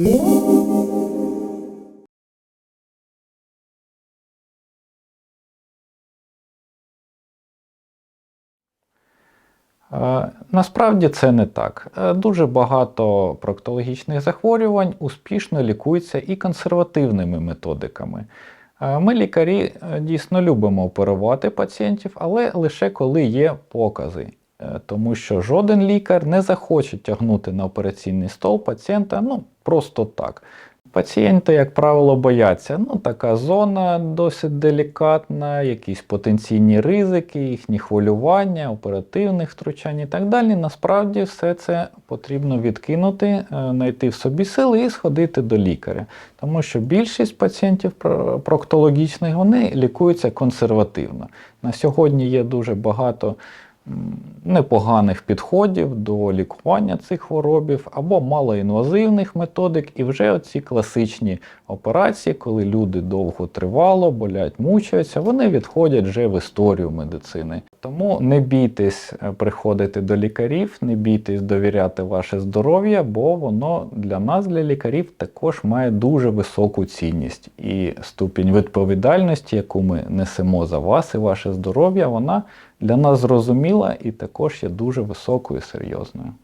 Е, Насправді це не так. Е, Дуже багато проктологічних захворювань успішно лікуються і консервативними методиками. Е, Ми, лікарі, дійсно любимо оперувати пацієнтів, але лише коли є покази. Тому що жоден лікар не захоче тягнути на операційний стол пацієнта ну, просто так. Пацієнти, як правило, бояться. Ну, така зона досить делікатна, якісь потенційні ризики, їхні хвилювання, оперативних втручань і так далі. Насправді все це потрібно відкинути, е, знайти в собі сили і сходити до лікаря. Тому що більшість пацієнтів проктологічних вони лікуються консервативно. На сьогодні є дуже багато непоганих підходів до лікування цих хворобів або малоінвазивних методик, і вже оці класичні операції, коли люди довго тривало, болять, мучаються, вони відходять вже в історію медицини. Тому не бійтесь е, приходити до лікарів, не бійтесь довіряти ваше здоров'я, бо воно для нас, для лікарів, також має дуже високу цінність. І ступінь відповідальності, яку ми несемо за вас і ваше здоров'я, вона для нас зрозуміла і також є дуже високою і серйозною.